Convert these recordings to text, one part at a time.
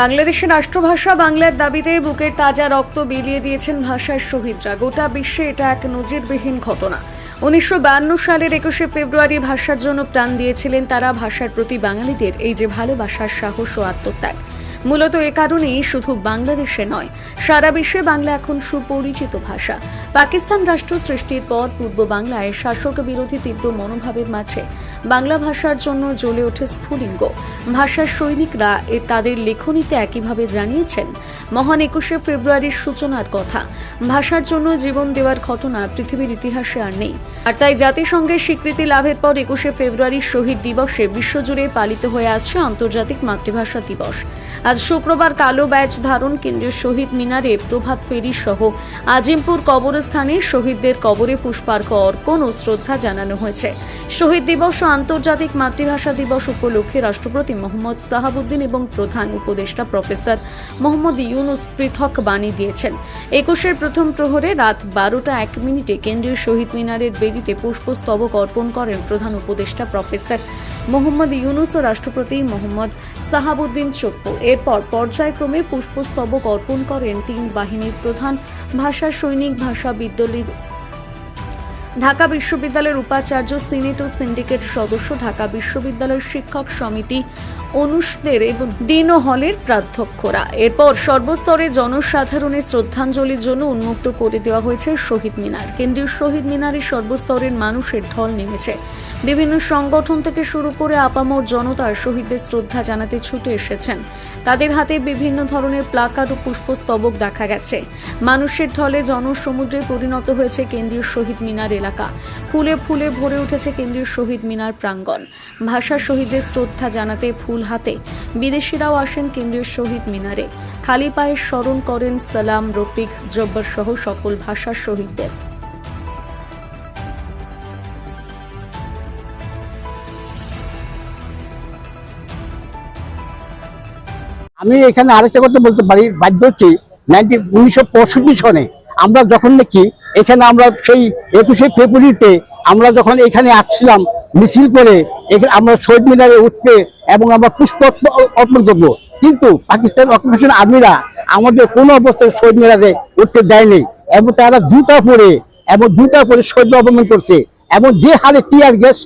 বাংলাদেশের রাষ্ট্রভাষা বাংলার দাবিতে বুকের তাজা রক্ত বিলিয়ে দিয়েছেন ভাষার শহীদরা। গোটা বিশ্বে এটা এক নজিরবিহীন ঘটনা। উনিশশো সালের একুশে ফেব্রুয়ারি ভাষার জন্য প্রাণ দিয়েছিলেন তারা ভাষার প্রতি বাঙালিদের এই যে ভালোবাসার সাহস ও আত্মত্যাগ। মূলত এ কারণেই শুধু বাংলাদেশে নয়, সারা বিশ্বে বাংলা এখন সুপরিচিত ভাষা। পাকিস্তান রাষ্ট্র সৃষ্টির পর পূর্ব বাংলায় শাসক বিরোধী তীব্র মনোভাবের মাঝে বাংলা ভাষার জন্য জ্বলে ওঠে স্ফুলিঙ্গ। ভাষার সৈনিকরা এ তাদের লেখনীতে একইভাবে জানিয়েছেন, মহান একুশে ফেব্রুয়ারির সূচনার কথা। ভাষার জন্য জীবন দেওয়ার ঘটনা পৃথিবীর ইতিহাসে আর নেই। আর তাই জাতিসংঘের স্বীকৃতি লাভের পর একুশে ফেব্রুয়ারির শহীদ দিবসে বিশ্বজুড়ে পালিত হয়ে আসছে আন্তর্জাতিক মাতৃভাষা দিবস। আজ শুক্রবার কালো ব্যাচ ধারণ, কেন্দ্রীয় শহীদ মিনারে প্রভাত ফেরি সহ আজিমপুর কবরস্থানে শহীদদের কবরে পুষ্পার্ঘ অর্পণ ও শ্রদ্ধা জানানো হয়েছে। শহীদ দিবস ও আন্তর্জাতিক মাতৃভাষা দিবস উপলক্ষে রাষ্ট্রপতি মোহাম্মদ সাহাবুদ্দিন এবং প্রধান উপদেষ্টা প্রফেসর মোহাম্মদ ইউনুস পৃথক বাণী দিয়েছেন। একুশের প্রথম প্রহরে রাত বারোটা এক মিনিটে কেন্দ্রীয় শহীদ মিনারের বেদিতে পুষ্পস্তবক অর্পণ করেন প্রধান উপদেষ্টা প্রফেসর। মোহাম্মদ ইউনুস ও রাষ্ট্রপতি মোহাম্মদ সাহাবুদ্দিন চোপ্পু এরপর পর্যায়ক্রমে পুষ্পস্তবক অর্পণ করেন তিন বাহিনীর প্রধান ভাষা সৈনিক ভাষা বিদ্যালয় ঢাকা বিশ্ববিদ্যালয়ের উপাচার্য সিনেট ও সিন্ডিকেট সদস্য, ঢাকা বিশ্ববিদ্যালয়ের শিক্ষক সমিতি অনুষদের এবং ডিন হলের প্রাধ্যক্ষরা। এরপর সর্বস্তরে জনসাধারণের শ্রদ্ধাঞ্জলির জন্য উন্মুক্ত করে দেওয়া হয়েছে শহীদ মিনার। কেন্দ্রীয় শহীদ মিনারে সর্বস্তরের মানুষের ঢল নেমেছে। বিভিন্ন সংগঠন থেকে শুরু করে আপামর জনতা শহীদদের শ্রদ্ধা জানাতে ছুটে এসেছেন। তাদের হাতে বিভিন্ন ধরনের প্লাকার্ড ও পুষ্পস্তবক দেখা গেছে। মানুষের ঢলে জনসমুদ্রে পরিণত হয়েছে কেন্দ্রীয় শহীদ মিনার এলাকা। ফুলে ফুলে ভরে উঠেছে কেন্দ্রীয় শহীদ মিনার প্রাঙ্গণ। ভাষা শহীদদের শ্রদ্ধা জানাতে ফুল হাতে বিদেশিরাও আসেন কেন্দ্রীয় শহীদ মিনারে। খালি পায়ে স্মরণ করেন সালাম, রফিক, জব্বর সহ সকল ভাষার শহীদদের। আমি এখানে আরেকটা কথা বলতে পারি, বাধ্য হচ্ছি, নাইনটি, উনিশশো পঁয়ষট্টি সনে আমরা যখন নাকি এখানে আমরা সেই একুশে ফেব্রুয়ারিতে আমরা যখন এখানে আসছিলাম মিছিল করে, এখানে আমরা শহীদ মিনারে উঠবে এবং আমরা পুষ্প অর্প- অর্পণ করব। কিন্তু পাকিস্তান অকুপেশন আর্মিরা আমাদের কোনো অবস্থায় শহীদ মিনারে উঠতে দেয়নি এবং তারা জুতা পরে এবং জুতা পরে শহীদ অপমান করছে এবং যে হারে টিয়ার গ্যাস,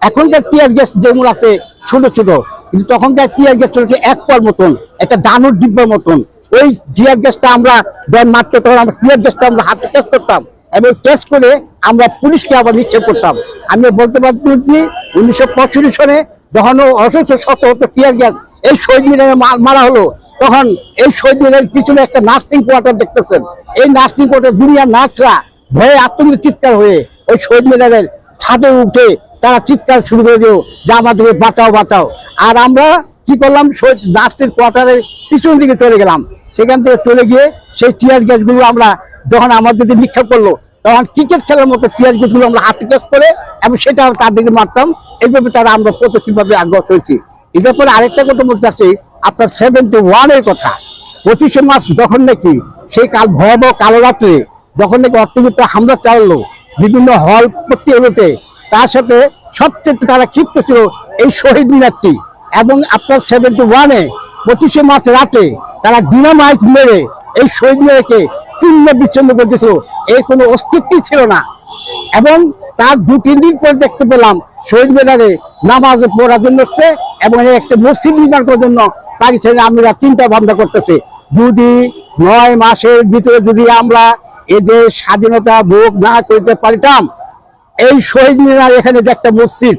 এখনকার টিয়ার গ্যাস যেমন আছে ছোট ছোট, কিন্তু তখনকার টিয়ার গ্যাস চলেছে এক পর মতন, একটা ডানোর ডিব্বার মতন। ওই টিয়ার গ্যাসটা আমরা দেন মাত্র তখন আমরা টিয়ার গ্যাসটা আমরা হাতে টেস্ট করতাম। এবং টেস্ট করে আমরা পুলিশকে আবার নিক্ষেপ করতাম। আমি বলতে পারছি উনিশশো পঁয়ষট্টি সনে যখন অসংখ্য শত শত টিয়ার গ্যাস এই শহীদ মিনারে মারা হলো, তখন এই শহীদ মিনারের পিছনে একটা নার্সিং কোয়ার্টার দেখতেছেন। এই নার্সিং কোয়ার্টার দুনিয়ার নার্সরা ভয়ে আতঙ্কিত চিৎকার হয়ে ওই শহীদ মিনারের ছাদে উঠে তারা চিৎকার শুরু করে দিল যে আমাদেরকে বাঁচাও বাঁচাও। আর আমরা কি করলাম? নার্সের কোয়ার্টারের পিছন দিকে চলে গেলাম। সেখান থেকে চলে গিয়ে সেই টিয়ার গ্যাসগুলো আমরা যখন আমাদেরকে নিক্ষেপ করল, তখন ক্রিকেট খেলার মতো টিয়ার গ্যাসগুলো আমরা হাতে গ্যাস করে এবং সেটা তাদেরকে মারতাম। এইভাবে তারা আমরা প্রত্যক্ষভাবে আগ্রহ হয়েছি। এই ব্যাপারে আরেকটা কথা বলতে চাচ্ছি, আপনার সেভেন্টি ওয়ানের কথা। পঁচিশে মার্চ যখন নাকি সেই কাল ভয়াবহ কালো রাত্রে যখন নাকি অর্থনীতি হামলা চালালো, বিভিন্ন হল প্রক্রিয়াগুলোতে তার সাথে সবচেয়ে তারা ক্ষিপ্ত ছিল এই শহীদ মিনারটি। এবং আপনার সেভেন্টি ওয়ানে পঁচিশে মার্চ রাতে তারা ডিনামাইট মেরে এই মিনারকে চূর্ণ বিচ্ছিন্ন করতেছিল এই কোনো অস্তিত্বই ছিল না। এবং তার দু, তিন দিন পরে দেখতে পেলাম শহীদ মিনারে নামাজ পড়ার জন্য হচ্ছে এবং একটা মসজিদ নির্মাণ করার জন্য পাকিস্তানে আমরা চিন্তা ভাবনা করতেছে। যদি নয় মাসের ভিতরে যদি আমরা এদের স্বাধীনতা ভোগ না করতে পারিতাম, এই শহীদ মিনার এখানে যে একটা মসজিদ,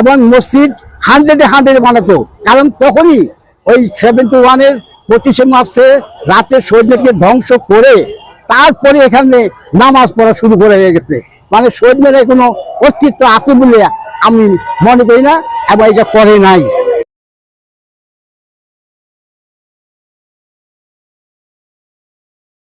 এবং মসজিদ হান্ড্রেডে হান্ড্রেড বানাতো কারণ তখনই ওই সেভেন্টি ওয়ানের পঁচিশে মার্চে রাতে সৈন্যকে ধ্বংস করে তারপরে এখানে নামাজ পড়া শুরু করে হয়ে গেছে। মানে সৈন্যের কোনো অস্তিত্ব আছে বলে আমি মনে করি না, এবং এটা করে নাই।